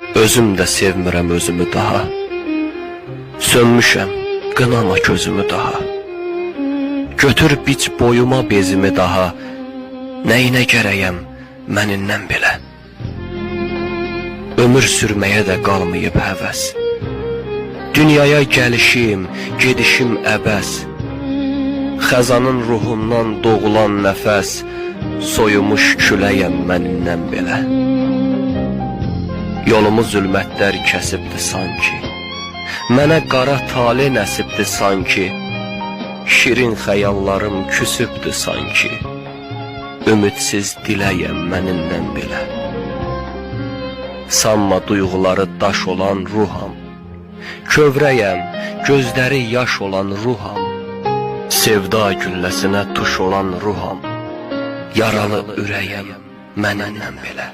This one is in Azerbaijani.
Özüm də sevmirəm özümü daha. Sönmüşəm, qınama gözümü daha. Götür biç boyuma bezimi daha. Nəyinə gərəyəm mənindən belə. Ömür sürməyə də qalmayıb həvəs. Dünyaya gəlişim, gedişim əbəs. Xəzanın ruhundan doğulan nəfəs soyumuş küləyəm mənindən belə. Yolumu zülmətlər kəsibdi sanki. Mənə qara tale nəsibdi sanki. Şirin xəyallarım küsübdü sanki. Ümidsiz diləyəm mənindən belə. Sanma duyğuları daş olan ruham. Kövrəyəm, gözləri yaş olan ruham. Sevda gülləsinə tuş olan ruham. Yaralı ürəyəm mənindən belə.